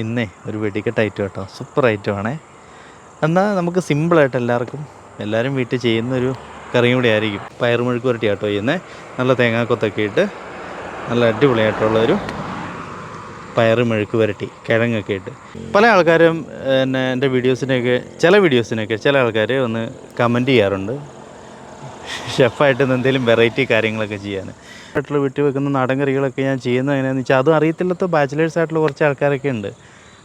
ഇന്നേ ഒരു വെടിക്കെട്ട് ഐറ്റം കേട്ടോ. സൂപ്പർ ഐറ്റം ആണേ. എന്നാൽ നമുക്ക് സിമ്പിളായിട്ട് എല്ലാവർക്കും എല്ലാവരും വീട്ടിൽ ചെയ്യുന്ന ഒരു കറിയും കൂടി ആയിരിക്കും. പയറുമുഴുക്ക് പുരട്ടി കേട്ടോ ചെയ്യുന്നത് നല്ല തേങ്ങാക്കൊത്തൊക്കെ ഇട്ട് നല്ല അടിപൊളിയായിട്ടുള്ളൊരു പയറ് മെഴുക്ക് പുരട്ടി കിഴങ്ങൊക്കെ ഇട്ട്. പല ആൾക്കാരും പിന്നെ എന്റെ വീഡിയോസിനെയൊക്കെ ചില വീഡിയോസിനൊക്കെ ചില ആൾക്കാർ ഒന്ന് കമന്റ് ചെയ്യാറുണ്ട്. ഷെഫായിട്ട് എന്തെങ്കിലും വെറൈറ്റി കാര്യങ്ങളൊക്കെ ചെയ്യാൻ ആയിട്ടുള്ള വീട്ടിൽ വെക്കുന്ന നാടൻ കറികളൊക്കെ ഞാൻ ചെയ്യുന്നത് എങ്ങനെയാണെന്ന് വെച്ചാൽ അതും അറിയത്തില്ലാത്ത ബാച്ചിലേഴ്സ് ആയിട്ടുള്ള കുറച്ച് ആൾക്കാരൊക്കെ ഉണ്ട്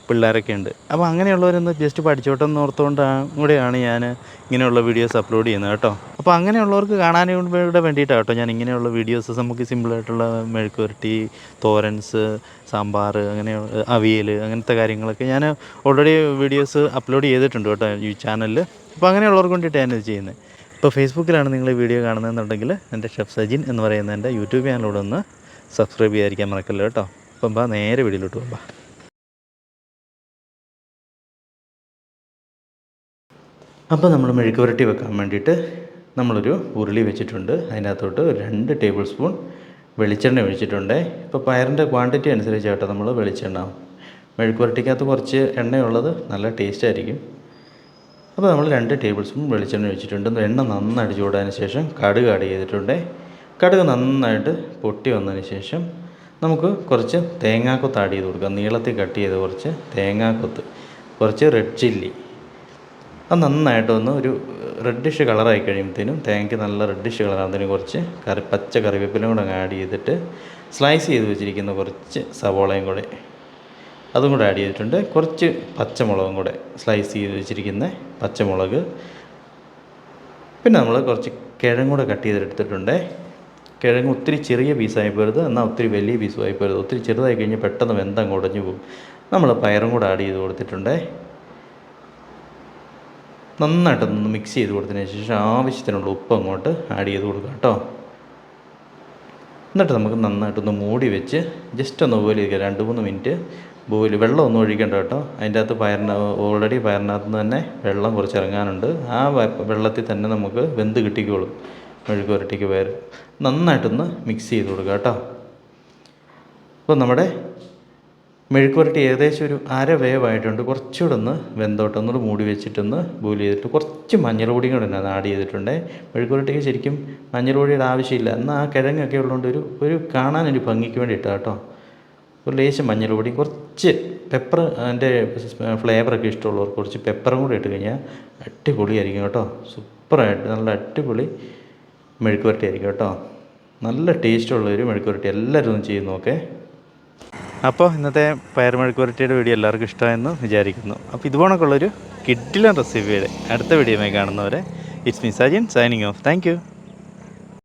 പിള്ളേരൊക്കെ ഉണ്ട്. അപ്പോൾ അങ്ങനെയുള്ളവരൊന്ന് ജസ്റ്റ് പഠിച്ചോട്ടെന്ന് ഓർത്തുകൊണ്ടാണ് കൂടെയാണ് ഞാൻ ഇങ്ങനെയുള്ള വീഡിയോസ് അപ്ലോഡ് ചെയ്യുന്നത് കേട്ടോ. അപ്പോൾ അങ്ങനെയുള്ളവർക്ക് കാണാനും കൂടെ വേണ്ടിയിട്ടാണ് കേട്ടോ ഞാൻ ഇങ്ങനെയുള്ള വീഡിയോസ് നമുക്ക് സിമ്പിളായിട്ടുള്ള മെഴുക്കുരട്ടി തോരൻസ് സാമ്പാർ അങ്ങനെ അവിയൽ അങ്ങനത്തെ കാര്യങ്ങളൊക്കെ ഞാൻ ഓൾറെഡി വീഡിയോസ് അപ്ലോഡ് ചെയ്തിട്ടുണ്ട് കേട്ടോ ഈ ചാനലിൽ അപ്പോൾ അങ്ങനെയുള്ളവർക്ക് വേണ്ടിയിട്ടാണ് ഞാനിത് ചെയ്യുന്നത്. ഇപ്പോൾ ഫേസ്ബുക്കിലാണ് നിങ്ങൾ ഈ വീഡിയോ കാണുന്നതെന്നുണ്ടെങ്കിൽ എന്റെ ഷെഫ് സജിൻ എന്ന് പറയുന്ന എന്റെ യൂട്യൂബ് ചാനലോട് ഒന്ന് സബ്സ്ക്രൈബ് ചെയ്യാതിരിക്കാൻ മറക്കല്ലോ കേട്ടോ. അപ്പം ബാ നേരെ വീഡിയോയിലോട്ട് പോകാം അപ്പോൾ നമ്മൾ മെഴുക്ക് പുരട്ടി വെക്കാൻ വേണ്ടിയിട്ട് നമ്മളൊരു ഉരുളി വെച്ചിട്ടുണ്ട്. അതിനകത്തോട്ട് രണ്ട് ടേബിൾ സ്പൂൺ വെളിച്ചെണ്ണ ഒഴിച്ചിട്ടുണ്ട്. ഇപ്പോൾ പയറിന്റെ ക്വാണ്ടിറ്റി അനുസരിച്ചാട്ടോ നമ്മൾ വെളിച്ചെണ്ണ മെഴുക്ക് പുരട്ടിക്കകത്ത് കുറച്ച് എണ്ണയുള്ളത് നല്ല ടേസ്റ്റ് ആയിരിക്കും. അപ്പോൾ നമ്മൾ രണ്ട് ടേബിൾ സ്പൂൺ വെളിച്ചെണ്ണ ഒഴിച്ചിട്ടുണ്ട്. എണ്ണ നന്നായിട്ട് ചൂടാതിന് ശേഷം കടുക് ആഡ് ചെയ്തിട്ടുണ്ട്. കടുക് നന്നായിട്ട് പൊട്ടി വന്നതിന് ശേഷം നമുക്ക് കുറച്ച് തേങ്ങാക്കൊത്ത് ആഡ് ചെയ്ത് കൊടുക്കാം. നീളത്തിൽ കട്ട് ചെയ്ത് കുറച്ച് തേങ്ങാക്കൊത്ത് കുറച്ച് റെഡ് ചില്ലി അത് നന്നായിട്ടൊന്ന് ഒരു റെഡിഷ് കളറായി കഴിയുമ്പോഴത്തേനും തേങ്ങയ്ക്ക് നല്ല റെഡിഷ് കളറാകുന്നതിന് കുറച്ച് കറി പച്ച കറിവേപ്പിലും കൂടെ ആഡ് ചെയ്തിട്ട് സ്ലൈസ് ചെയ്ത് വെച്ചിരിക്കുന്ന കുറച്ച് സവോളയും കൂടെ അതും കൂടെ ആഡ് ചെയ്തിട്ടുണ്ട്. കുറച്ച് പച്ചമുളകും കൂടെ സ്ലൈസ് ചെയ്ത് വെച്ചിരിക്കുന്ന പച്ചമുളക്. പിന്നെ നമ്മൾ കുറച്ച് കിഴങ്ങ് കൂടെ കട്ട് ചെയ്തെടുത്തിട്ടുണ്ട് കിഴങ്ങ് ഒത്തിരി ചെറിയ പീസായി പോരുത്. എന്നാൽ ഒത്തിരി വലിയ പീസും ആയി പോരുത്. ഒത്തിരി ചെറുതായി കഴിഞ്ഞാൽ പെട്ടെന്ന് വെന്തം കുടഞ്ഞു പോകും. നമ്മൾ പയറും കൂടെ ആഡ് ചെയ്ത് കൊടുത്തിട്ടുണ്ട്. നന്നായിട്ടൊന്ന് മിക്സ് ചെയ്ത് കൊടുത്തതിന് ശേഷം ആവശ്യത്തിനുള്ള ഉപ്പ് അങ്ങോട്ട് ആഡ് ചെയ്ത് കൊടുക്കുക കേട്ടോ. എന്നിട്ട് നമുക്ക് നന്നായിട്ടൊന്ന് മൂടി വെച്ച് ജസ്റ്റ് ഒന്ന് ബോയിൽ ചെയ്യിക്കുക രണ്ട് മൂന്ന് മിനിറ്റ് ബോയിൽ വെള്ളമൊന്നും ഒഴിക്കേണ്ട കേട്ടോ. അതിന്റെ അകത്ത് പയറിന് ഓൾറെഡി പയറിനകത്ത് നിന്ന് തന്നെ വെള്ളം കുറച്ച് ഇറങ്ങാനുണ്ട് ആ വെള്ളത്തിൽ തന്നെ നമുക്ക് വെന്ത് കിട്ടിക്കോളും. മെഴുക്ക് പുരട്ടിക്ക് പയർ നന്നായിട്ടൊന്ന് മിക്സ് ചെയ്ത് കൊടുക്കുക കേട്ടോ. അപ്പോൾ നമ്മുടെ മെഴുക്ക് പുരട്ടി ഏകദേശം ഒരു അര വേവായിട്ടുണ്ട്. കുറച്ചുകൂടെ ഒന്ന് വെന്തോട്ടം. ഒന്നുകൂടെ മൂടി വെച്ചിട്ടൊന്ന് ബോയിൽ ചെയ്തിട്ട് കുറച്ച് മഞ്ഞൾ പൊടിയും കൂടെ തന്നെ ആഡ് ചെയ്തിട്ടുണ്ട്. മെഴുക്ക് പുരട്ടിക്ക് ശരിക്കും മഞ്ഞൾ പൊടിയുടെ ആവശ്യമില്ല. എന്നാൽ ആ കിഴങ്ങൊക്കെ ഉള്ളതുകൊണ്ട് ഒരു ഒരു കാണാനൊരു ഭംഗിക്ക് വേണ്ടി ഇട്ടാൽ കേട്ടോ. ഒരു ലേശം മഞ്ഞൾ കുറച്ച് പെപ്പർ അതിന്റെ ഫ്ലേവറൊക്കെ ഇഷ്ടമുള്ളവർക്ക് കുറച്ച് പെപ്പറും കൂടി ഇട്ട് കഴിഞ്ഞാൽ അടിപൊളിയായിരിക്കും കേട്ടോ. സൂപ്പറായിട്ട് നല്ല അടിപൊളി മെഴുക്ക് പുരട്ടി ആയിരിക്കും കേട്ടോ. നല്ല ടേസ്റ്റുള്ളൊരു മെഴുക്ക് മെഴുക്കുപുരട്ടി എല്ലാവരും ഒന്ന് ചെയ്ത് നോക്കേ. അപ്പോൾ ഇന്നത്തെ പയർ മെഴുക്ക് പുരട്ടിയുടെ വീഡിയോ എല്ലാവർക്കും ഇഷ്ടമായെന്ന് വിചാരിക്കുന്നു. അപ്പോൾ ഇതുപോണക്കുള്ളൊരു കിഡിലൻ റെസിപ്പിയുടെ അടുത്ത വീഡിയോയുമായി കാണുന്നവരെ it's me signing off thank